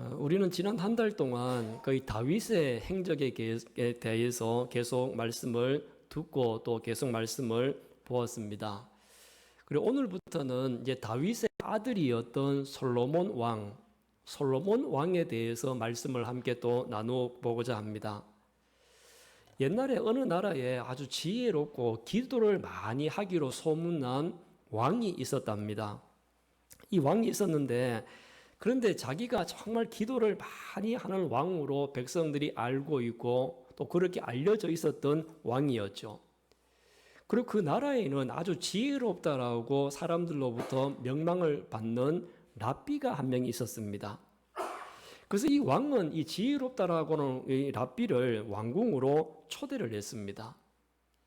어, 우리는 지난 한 달 동안 거의 다윗의 행적에 게- 대해서 계속 말씀을 듣고 또 계속 말씀을 보았습니다. 그리고 오늘부터는 이제 다윗의 아들이었던 솔로몬 왕, 솔로몬 왕에 대해서 말씀을 함께 또 나누어 보고자 합니다. 옛날에 어느 나라에 아주 지혜롭고 기도를 많이 하기로 소문난 왕이 있었답니다. 이 왕이 있었는데 그런데 자기가 정말 기도를 많이 하는 왕으로 백성들이 알고 있고 또 그렇게 알려져 있었던 왕이었죠. 그리고 그 나라에는 아주 지혜롭다라고 사람들로부터 명망을 받는 랍비가 한 명이 있었습니다. 그래서 이 왕은 이 지혜롭다라고는 이 랍비를 왕궁으로 초대를 했습니다.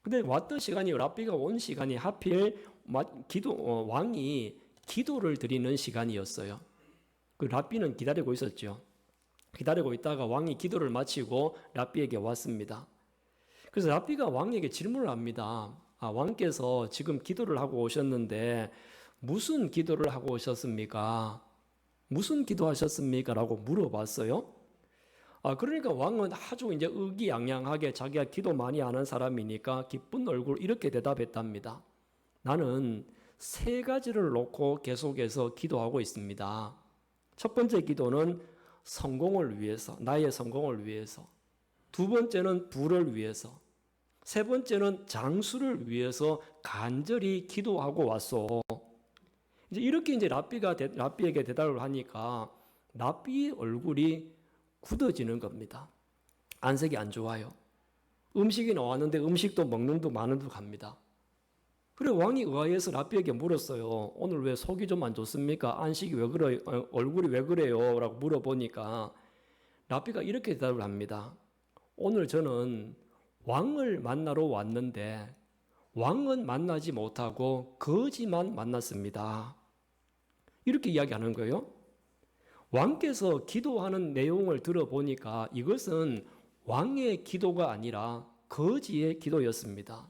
근데 왔던 시간이 랍비가 온 시간이 하필 마- 기도 어, 왕이 기도를 드리는 시간이었어요. 그 랍비는 기다리고 있었죠. 기다리고 있다가 왕이 기도를 마치고 랍비에게 왔습니다. 그래서 랍비가 왕에게 질문을 합니다. 아, 왕께서 지금 기도를 하고 오셨는데 무슨 기도를 하고 오셨습니까? 무슨 기도하셨습니까? 라고 물어봤어요. 아, 그러니까 왕은 아주 이제 의기양양하게 자기가 기도 많이 하는 사람이니까 기쁜 얼굴 이렇게 대답했답니다. 나는 세 가지를 놓고 계속해서 기도하고 있습니다. 첫 번째 기도는 성공을 위해서, 나의 성공을 위해서. 두 번째는 부를 위해서. 세 번째는 장수를 위해서 간절히 기도하고 왔어. 이제 이렇게 이제 랍비가 대- 랍비에게 대답을 하니까 랍비의 얼굴이 굳어지는 겁니다. 안색이 안 좋아요. 음식이 나왔는데 음식도 먹는 둥 마는 둥 갑니다. 그래 왕이 의아해서 랍비에게 물었어요. 오늘 왜 속이 좀 안 좋습니까? 안식이 왜 그래? 어, 얼굴이 왜 그래요? 라고 물어보니까 랍비가 이렇게 대답을 합니다. 오늘 저는 왕을 만나러 왔는데 왕은 만나지 못하고 거지만 만났습니다. 이렇게 이야기하는 거예요. 왕께서 기도하는 내용을 들어보니까 이것은 왕의 기도가 아니라 거지의 기도였습니다.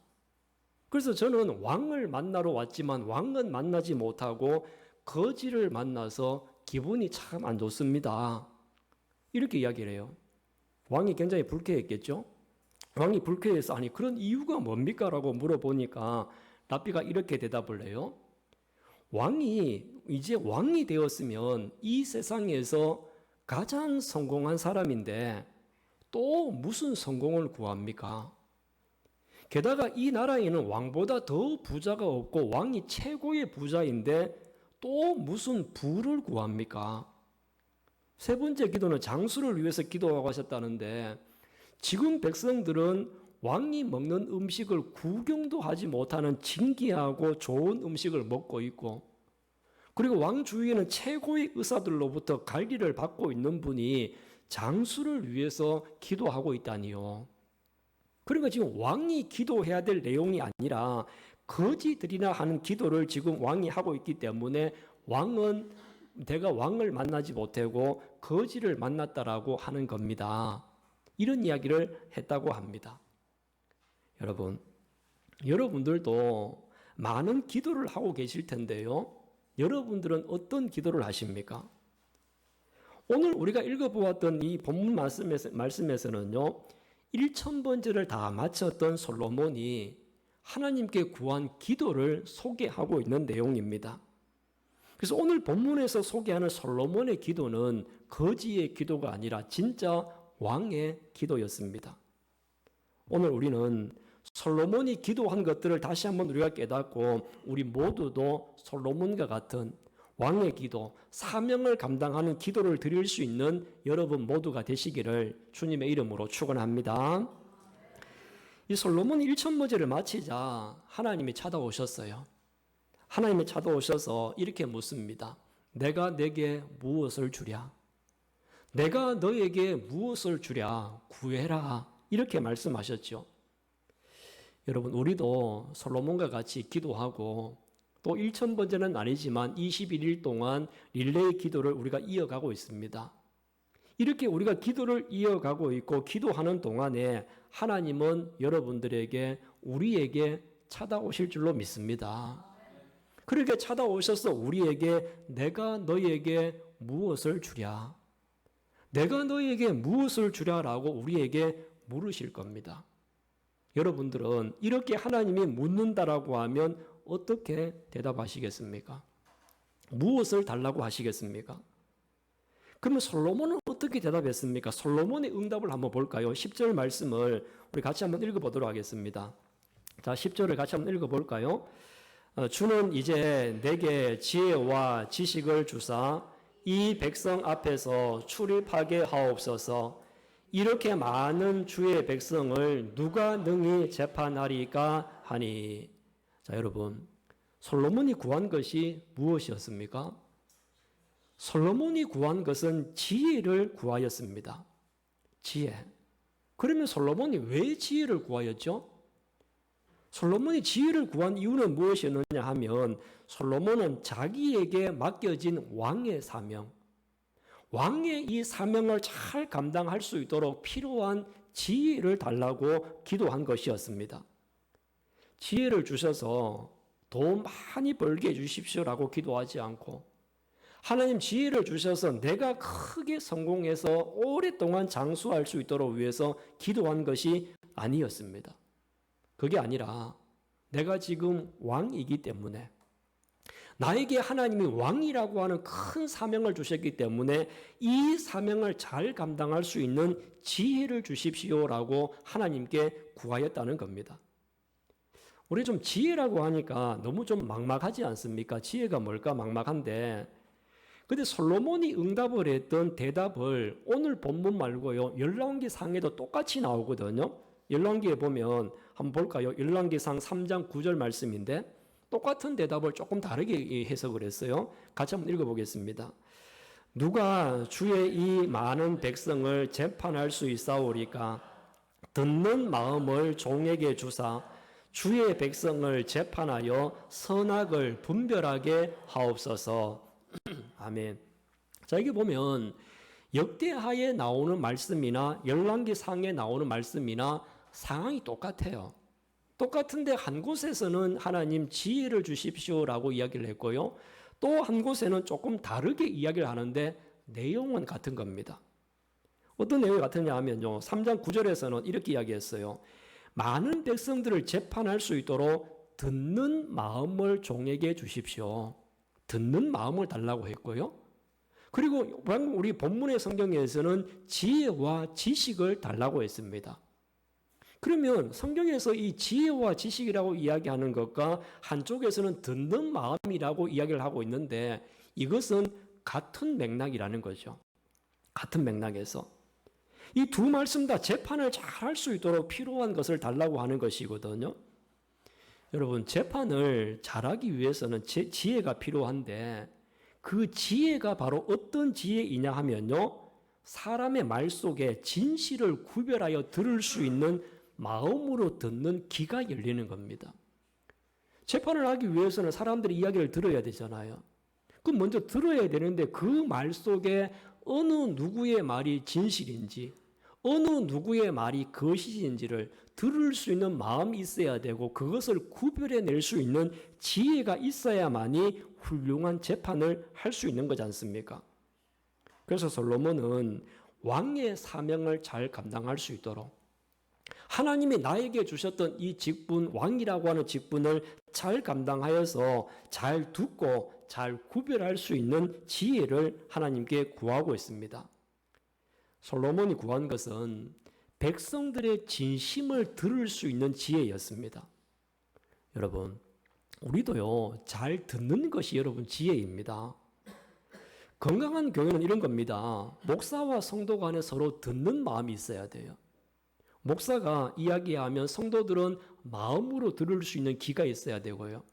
그래서 저는 왕을 만나러 왔지만 왕은 만나지 못하고 거지를 만나서 기분이 참 안 좋습니다. 이렇게 이야기를 해요. 왕이 굉장히 불쾌했겠죠? 왕이 불쾌해서 아니 그런 이유가 뭡니까? 라고 물어보니까 랍비가 이렇게 대답을 해요. 왕이 이제 왕이 되었으면 이 세상에서 가장 성공한 사람인데 또 무슨 성공을 구합니까? 게다가 이 나라에는 왕보다 더 부자가 없고 왕이 최고의 부자인데 또 무슨 부를 구합니까? 세 번째 기도는 장수를 위해서 기도하고 하셨다는데 지금 백성들은 왕이 먹는 음식을 구경도 하지 못하는 진기하고 좋은 음식을 먹고 있고 그리고 왕 주위에는 최고의 의사들로부터 관리를 받고 있는 분이 장수를 위해서 기도하고 있다니요. 그러니까 지금 왕이 기도해야 될 내용이 아니라 거지들이나 하는 기도를 지금 왕이 하고 있기 때문에 왕은 내가 왕을 만나지 못하고 거지를 만났다라고 하는 겁니다. 이런 이야기를 했다고 합니다. 여러분, 여러분들도 많은 기도를 하고 계실 텐데요. 여러분들은 어떤 기도를 하십니까? 오늘 우리가 읽어보았던 이 본문 말씀에서, 말씀에서는요, 1천번째를 다 마쳤던 솔로몬이 하나님께 구한 기도를 소개하고 있는 내용입니다. 그래서 오늘 본문에서 소개하는 솔로몬의 기도는 거지의 기도가 아니라 진짜 왕의 기도였습니다. 오늘 우리는 솔로몬이 기도한 것들을 다시 한번 우리가 깨닫고 우리 모두도 솔로몬과 같은 왕의 기도, 사명을 감당하는 기도를 드릴 수 있는 여러분 모두가 되시기를 주님의 이름으로 축원합니다. 이 솔로몬 1천모제를 마치자 하나님이 찾아오셨어요. 하나님이 찾아오셔서 이렇게 묻습니다. 내가 내게 무엇을 주랴? 내가 너에게 무엇을 주랴? 구해라. 이렇게 말씀하셨죠. 여러분, 우리도 솔로몬과 같이 기도하고 또 1천번째는 아니지만 21일 동안 릴레이 기도를 우리가 이어가고 있습니다. 이렇게 우리가 기도를 이어가고 있고 기도하는 동안에 하나님은 여러분들에게 우리에게 찾아오실 줄로 믿습니다. 그렇게 찾아오셔서 우리에게 내가 너희에게 무엇을 주랴? 내가 너에게 무엇을 주랴라고 우리에게 물으실 겁니다. 여러분들은 이렇게 하나님이 묻는다라고 하면 어떻게 대답하시겠습니까? 무엇을 달라고 하시겠습니까? 그러면 솔로몬은 어떻게 대답했습니까? 솔로몬의 응답을 한번 볼까요? 10절 말씀을 우리 같이 한번 읽어보도록 하겠습니다. 자, 10절을 같이 한번 읽어볼까요? 어, 주는 이제 내게 지혜와 지식을 주사 이 백성 앞에서 출입하게 하옵소서 이렇게 많은 주의 백성을 누가 능히 재판하리까 하니 자 여러분 솔로몬이 구한 것이 무엇이었습니까? 솔로몬이 구한 것은 지혜를 구하였습니다. 지혜. 그러면 솔로몬이 왜 지혜를 구하였죠? 솔로몬이 지혜를 구한 이유는 무엇이었느냐 하면 솔로몬은 자기에게 맡겨진 왕의 사명, 왕의 이 사명을 잘 감당할 수 있도록 필요한 지혜를 달라고 기도한 것이었습니다. 지혜를 주셔서 돈 많이 벌게 해주십시오라고 기도하지 않고 하나님 지혜를 주셔서 내가 크게 성공해서 오랫동안 장수할 수 있도록 위해서 기도한 것이 아니었습니다. 그게 아니라 내가 지금 왕이기 때문에 나에게 하나님이 왕이라고 하는 큰 사명을 주셨기 때문에 이 사명을 잘 감당할 수 있는 지혜를 주십시오라고 하나님께 구하였다는 겁니다. 우리 좀 지혜라고 하니까 너무 좀 막막하지 않습니까? 지혜가 뭘까 막막한데. 근데 솔로몬이 응답을 했던 대답을 오늘 본문 말고요. 열왕기 상에도 똑같이 나오거든요. 열왕기에 보면 한번 볼까요? 열왕기상 3장 9절 말씀인데 똑같은 대답을 조금 다르게 해석을 했어요. 같이 한번 읽어 보겠습니다. 누가 주의 이 많은 백성을 재판할 수 있사오리까 듣는 마음을 종에게 주사 주의 백성을 재판하여 선악을 분별하게 하옵소서. 아멘. 자, 여기 보면 역대하에 나오는 말씀이나 열왕기 상에 나오는 말씀이나 상황이 똑같아요. 똑같은데 한 곳에서는 하나님 지혜를 주십시오라고 이야기를 했고요. 또 한 곳에는 조금 다르게 이야기를 하는데 내용은 같은 겁니다. 어떤 내용이 같으냐 하면요. 3장 9절에서는 이렇게 이야기했어요. 많은 백성들을 재판할 수 있도록 듣는 마음을 종에게 주십시오. 듣는 마음을 달라고 했고요. 그리고 우리 본문의 성경에서는 지혜와 지식을 달라고 했습니다. 그러면 성경에서 이 지혜와 지식이라고 이야기하는 것과 한쪽에서는 듣는 마음이라고 이야기를 하고 있는데 이것은 같은 맥락이라는 거죠. 같은 맥락에서. 이 두 말씀 다 재판을 잘 할 수 있도록 필요한 것을 달라고 하는 것이거든요. 여러분, 재판을 잘하기 위해서는 지혜가 필요한데 그 지혜가 바로 어떤 지혜이냐 하면요. 사람의 말 속에 진실을 구별하여 들을 수 있는 마음으로 듣는 귀가 열리는 겁니다. 재판을 하기 위해서는 사람들이 이야기를 들어야 되잖아요. 그럼 먼저 들어야 되는데 그 말 속에 어느 누구의 말이 진실인지, 어느 누구의 말이 거짓인지를 들을 수 있는 마음이 있어야 되고 그것을 구별해 낼 수 있는 지혜가 있어야만이 훌륭한 재판을 할 수 있는 거지 않습니까? 그래서 솔로몬은 왕의 사명을 잘 감당할 수 있도록 하나님이 나에게 주셨던 이 직분, 왕이라고 하는 직분을 잘 감당하여서 잘 듣고 잘 구별할 수 있는 지혜를 하나님께 구하고 있습니다. 솔로몬이 구한 것은 백성들의 진심을 들을 수 있는 지혜였습니다. 여러분, 우리도요, 잘 듣는 것이 여러분 지혜입니다. 건강한 교회는 이런 겁니다. 목사와 성도 간에 서로 듣는 마음이 있어야 돼요. 목사가 이야기하면 성도들은 마음으로 들을 수 있는 귀가 있어야 되고요.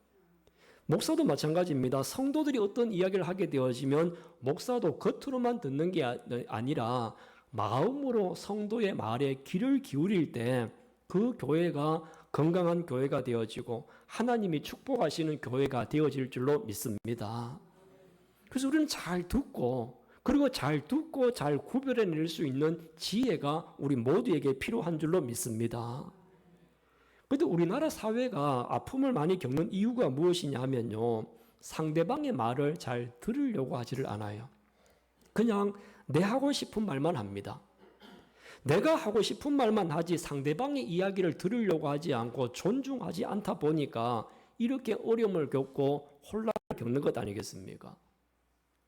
목사도 마찬가지입니다. 성도들이 어떤 이야기를 하게 되어지면 목사도 겉으로만 듣는 게 아니라 마음으로 성도의 말에 귀를 기울일 때 그 교회가 건강한 교회가 되어지고 하나님이 축복하시는 교회가 되어질 줄로 믿습니다. 그래서 우리는 잘 듣고 그리고 잘 듣고 잘 구별해낼 수 있는 지혜가 우리 모두에게 필요한 줄로 믿습니다. 그런데 우리나라 사회가 아픔을 많이 겪는 이유가 무엇이냐 하면요. 상대방의 말을 잘 들으려고 하지를 않아요. 그냥 내 하고 싶은 말만 합니다. 내가 하고 싶은 말만 하지 상대방의 이야기를 들으려고 하지 않고 존중하지 않다 보니까 이렇게 어려움을 겪고 혼란을 겪는 것 아니겠습니까?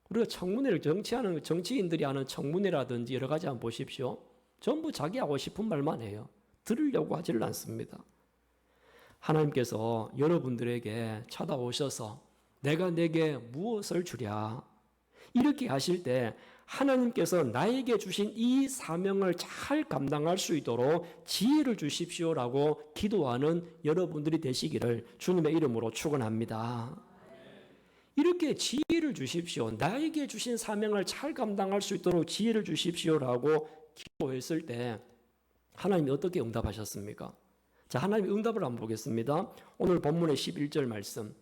우리가 청문회를 정치하는 정치인들이 하는 청문회라든지 여러 가지 한번 보십시오. 전부 자기 하고 싶은 말만 해요. 들으려고 하지를 않습니다. 하나님께서 여러분들에게 찾아오셔서 내가 내게 무엇을 주랴 이렇게 하실 때 하나님께서 나에게 주신 이 사명을 잘 감당할 수 있도록 지혜를 주십시오라고 기도하는 여러분들이 되시기를 주님의 이름으로 축원합니다. 이렇게 지혜를 주십시오. 나에게 주신 사명을 잘 감당할 수 있도록 지혜를 주십시오라고 기도했을 때 하나님이 어떻게 응답하셨습니까? 자, 하나님의 응답을 한번 보겠습니다. 오늘 본문의 11절 말씀.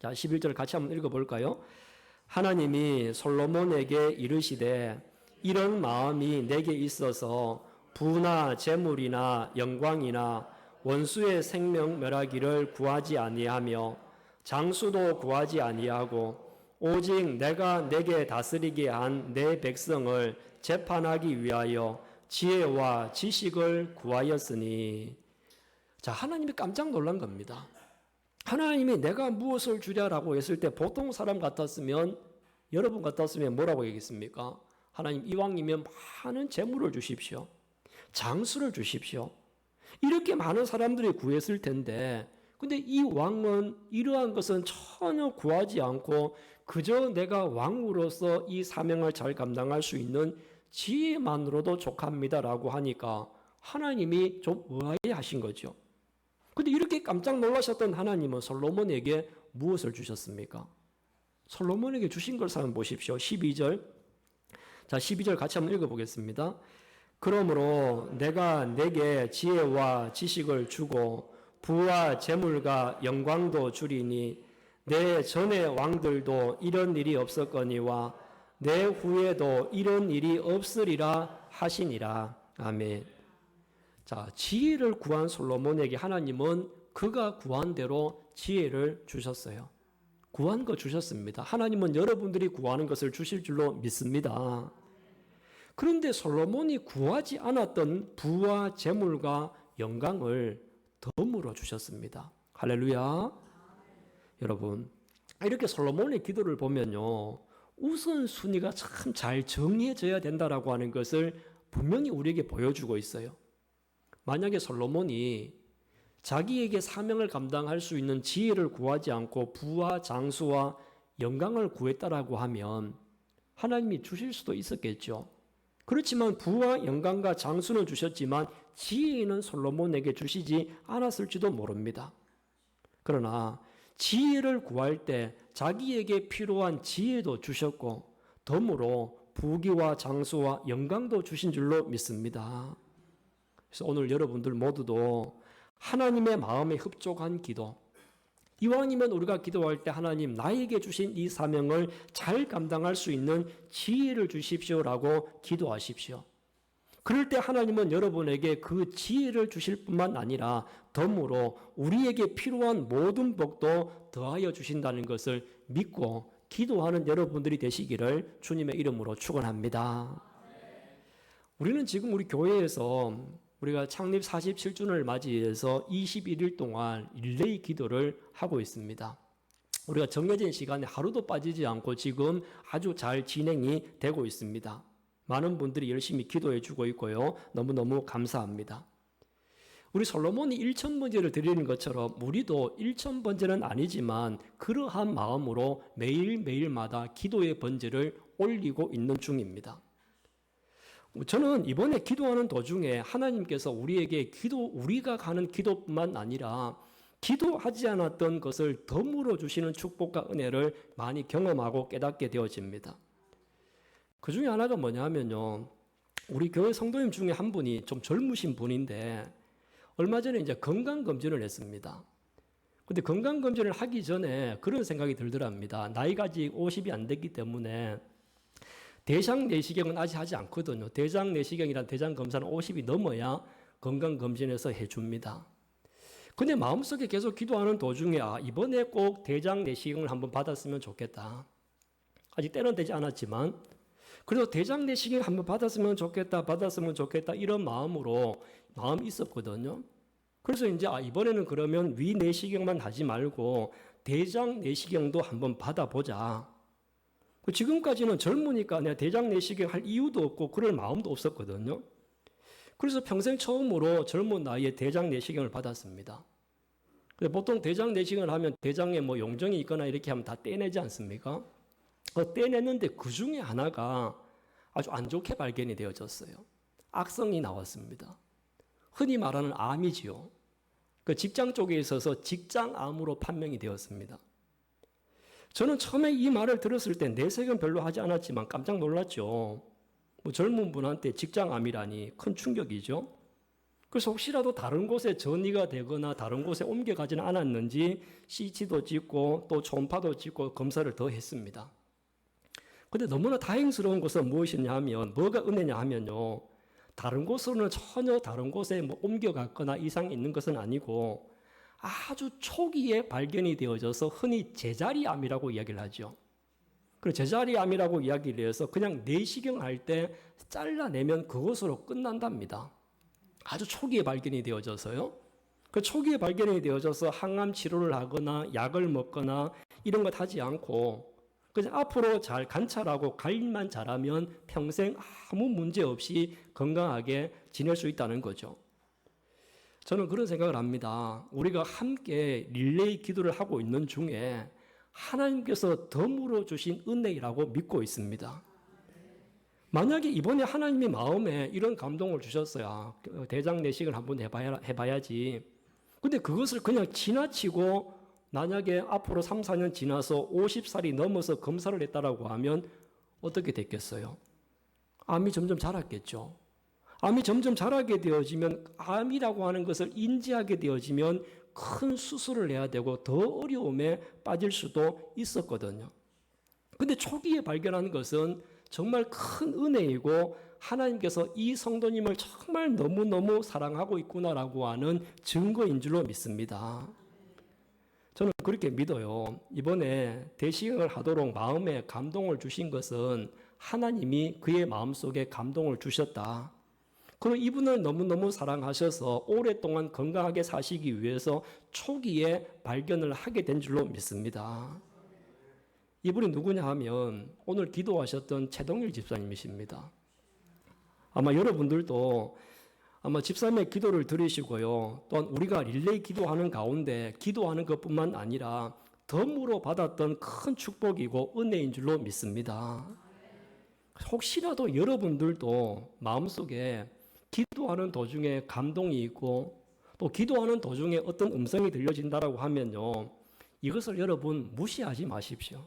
자, 11절 같이 한번 읽어 볼까요? 하나님이 솔로몬에게 이르시되 이런 마음이 내게 있어서 부나 재물이나 영광이나 원수의 생명 멸하기를 구하지 아니하며 장수도 구하지 아니하고 오직 내가 내게 다스리게 한 내 백성을 재판하기 위하여 지혜와 지식을 구하였으니 자 하나님이 깜짝 놀란 겁니다. 하나님이 내가 무엇을 주랴라고 했을 때 보통 사람 같았으면 여러분 같았으면 뭐라고 얘기했습니까? 하나님 이왕이면 많은 재물을 주십시오. 장수를 주십시오. 이렇게 많은 사람들이 구했을 텐데 근데 이 왕은 이러한 것은 전혀 구하지 않고 그저 내가 왕으로서 이 사명을 잘 감당할 수 있는 지혜만으로도 족합니다라고 하니까 하나님이 좀 의아해 하신 거죠. 근데 이렇게 깜짝 놀라셨던 하나님은 솔로몬에게 무엇을 주셨습니까? 솔로몬에게 주신 걸 한번 보십시오. 12절. 자, 12절 같이 한번 읽어 보겠습니다. 그러므로 내가 내게 지혜와 지식을 주고 부와 재물과 영광도 주리니 내 전의 왕들도 이런 일이 없었거니와 내 후에도 이런 일이 없으리라 하시니라. 아멘. 자, 지혜를 구한 솔로몬에게 하나님은 그가 구한 대로 지혜를 주셨어요. 구한 거 주셨습니다. 하나님은 여러분들이 구하는 것을 주실 줄로 믿습니다. 그런데 솔로몬이 구하지 않았던 부와 재물과 영광을 덤으로 주셨습니다. 할렐루야. 여러분, 이렇게 솔로몬의 기도를 보면요. 우선순위가 참 잘 정해져야 된다라고 하는 것을 분명히 우리에게 보여주고 있어요. 만약에 솔로몬이 자기에게 사명을 감당할 수 있는 지혜를 구하지 않고 부와 장수와 영광을 구했다라고 하면 하나님이 주실 수도 있었겠죠. 그렇지만 부와 영광과 장수는 주셨지만 지혜는 솔로몬에게 주시지 않았을지도 모릅니다. 그러나 지혜를 구할 때 자기에게 필요한 지혜도 주셨고 덤으로 부귀와 장수와 영광도 주신 줄로 믿습니다. 그래서 오늘 여러분들 모두도 하나님의 마음에 흡족한 기도, 이왕이면 우리가 기도할 때 하나님 나에게 주신 이 사명을 잘 감당할 수 있는 지혜를 주십시오라고 기도하십시오. 그럴 때 하나님은 여러분에게 그 지혜를 주실 뿐만 아니라 덤으로 우리에게 필요한 모든 복도 더하여 주신다는 것을 믿고 기도하는 여러분들이 되시기를 주님의 이름으로 축원합니다. 우리는 지금 우리 교회에서 우리가 창립 47주년을 맞이해서 21일 동안 릴레이 기도를 하고 있습니다. 우리가 정해진 시간에 하루도 빠지지 않고 지금 아주 잘 진행이 되고 있습니다. 많은 분들이 열심히 기도해 주고 있고요. 너무너무 감사합니다. 우리 솔로몬이 1천 번제를 드리는 것처럼 우리도 1천 번제는 아니지만 그러한 마음으로 매일매일마다 기도의 번제를 올리고 있는 중입니다. 저는 이번에 기도하는 도중에 하나님께서 우리에게 기도 우리가 가는 기도뿐만 아니라 기도하지 않았던 것을 덤으로 주시는 축복과 은혜를 많이 경험하고 깨닫게 되어집니다. 그 중에 하나가 뭐냐면요. 우리 교회 성도님 중에 한 분이 좀 젊으신 분인데 얼마 전에 이제 건강 검진을 했습니다. 근데 건강 검진을 하기 전에 그런 생각이 들더랍니다. 나이가 아직 50이 안 됐기 때문에 대장 내시경은 아직 하지 않거든요. 대장 내시경이란 대장 검사는 50이 넘어야 건강 검진에서 해줍니다. 근데 마음속에 계속 기도하는 도중에 아 이번에 꼭 대장 내시경을 한번 받았으면 좋겠다. 아직 때는 되지 않았지만 그래서 대장 내시경 한번 받았으면 좋겠다, 받았으면 좋겠다 이런 마음으로 마음이 있었거든요. 그래서 이제 아, 이번에는 그러면 위 내시경만 하지 말고 대장 내시경도 한번 받아보자. 그 지금까지는 젊으니까 내가 대장 내시경 할 이유도 없고 그럴 마음도 없었거든요. 그래서 평생 처음으로 젊은 나이에 대장 내시경을 받았습니다. 보통 대장 내시경을 하면 대장에 뭐 용종이 있거나 이렇게 하면 다 떼내지 않습니까? 어, 떼내는데 그 중에 하나가 아주 안 좋게 발견이 되어졌어요. 악성이 나왔습니다. 흔히 말하는 암이지요. 그 직장 쪽에 있어서 직장암으로 판명이 되었습니다. 저는 처음에 이 말을 들었을 때 내색은 별로 하지 않았지만 깜짝 놀랐죠. 뭐 젊은 분한테 직장암이라니 큰 충격이죠. 그래서 혹시라도 다른 곳에 전이가 되거나 다른 곳에 옮겨가지는 않았는지 CT도 찍고 또 초음파도 찍고 검사를 더 했습니다. 근데 너무나 다행스러운 것은 무엇이냐 하면 뭐가 은혜냐 하면요. 다른 곳으로는 전혀 다른 곳에 뭐 옮겨갔거나 이상이 있는 것은 아니고 아주 초기에 발견이 되어져서 흔히 제자리암이라고 이야기를 하죠. 그 제자리암이라고 이야기를 해서 그냥 내시경 할 때 잘라내면 그것으로 끝난답니다. 아주 초기에 발견이 되어져서요. 그 초기에 발견이 되어져서 항암 치료를 하거나 약을 먹거나 이런 것 하지 않고 그냥 앞으로 잘 관찰하고 관리만 잘하면 평생 아무 문제 없이 건강하게 지낼 수 있다는 거죠. 저는 그런 생각을 합니다. 우리가 함께 릴레이 기도를 하고 있는 중에 하나님께서 덤으로 주신 은혜라고 믿고 있습니다. 만약에 이번에 하나님이 마음에 이런 감동을 주셨어요. 대장 내식을 한번 해봐야, 해봐야지. 근데 그것을 그냥 지나치고 만약에 앞으로 3, 4년 지나서 50살이 넘어서 검사를 했다라고 하면 어떻게 됐겠어요? 암이 점점 자랐겠죠. 암이 점점 자라게 되어지면 암이라고 하는 것을 인지하게 되어지면 큰 수술을 해야 되고 더 어려움에 빠질 수도 있었거든요. 근데 초기에 발견한 것은 정말 큰 은혜이고 하나님께서 이 성도님을 정말 너무너무 사랑하고 있구나라고 하는 증거인 줄로 믿습니다. 저는 그렇게 믿어요. 이번에 대시경을 하도록 마음에 감동을 주신 것은 하나님이 그의 마음속에 감동을 주셨다. 그리고 이분을 너무너무 사랑하셔서 오랫동안 건강하게 사시기 위해서 초기에 발견을 하게 된 줄로 믿습니다. 이분이 누구냐 하면 오늘 기도하셨던 최동일 집사님이십니다. 아마 여러분들도 아마 집사님의 기도를 들으시고요. 또한 우리가 릴레이 기도하는 가운데 기도하는 것뿐만 아니라 덤으로 받았던 큰 축복이고 은혜인 줄로 믿습니다. 혹시라도 여러분들도 마음속에 기도하는 도중에 감동이 있고 또 기도하는 도중에 어떤 음성이 들려진다라고 하면요. 이것을 여러분 무시하지 마십시오.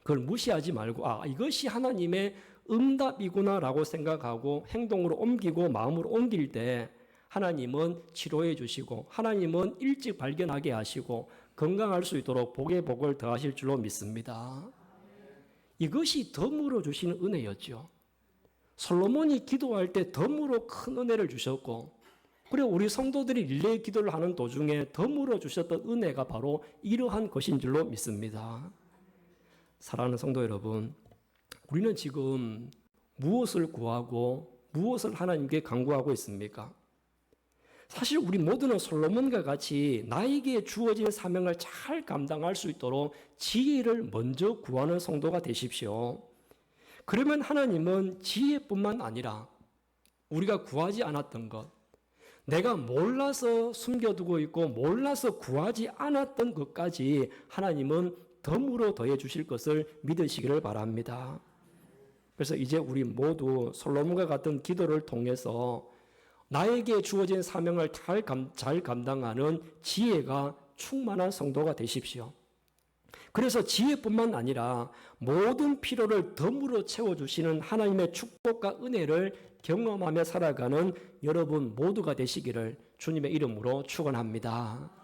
그걸 무시하지 말고 아 이것이 하나님의 응답이구나라고 생각하고 행동으로 옮기고 마음으로 옮길 때 하나님은 치료해 주시고 하나님은 일찍 발견하게 하시고 건강할 수 있도록 복의 복을 더하실 줄로 믿습니다. 이것이 덤으로 주시는 은혜였죠. 솔로몬이 기도할 때 덤으로 큰 은혜를 주셨고 그리고 우리 성도들이 릴레이 기도를 하는 도중에 덤으로 주셨던 은혜가 바로 이러한 것인 줄로 믿습니다. 사랑하는 성도 여러분, 우리는 지금 무엇을 구하고 무엇을 하나님께 간구하고 있습니까? 사실 우리 모두는 솔로몬과 같이 나에게 주어진 사명을 잘 감당할 수 있도록 지혜를 먼저 구하는 성도가 되십시오. 그러면 하나님은 지혜뿐만 아니라 우리가 구하지 않았던 것, 내가 몰라서 숨겨두고 있고 몰라서 구하지 않았던 것까지 하나님은 덤으로 더해 주실 것을 믿으시기를 바랍니다. 그래서 이제 우리 모두 솔로몬과 같은 기도를 통해서 나에게 주어진 사명을 잘, 감, 잘 감당하는 지혜가 충만한 성도가 되십시오. 그래서 지혜뿐만 아니라 모든 필요를 덤으로 채워주시는 하나님의 축복과 은혜를 경험하며 살아가는 여러분 모두가 되시기를 주님의 이름으로 축원합니다.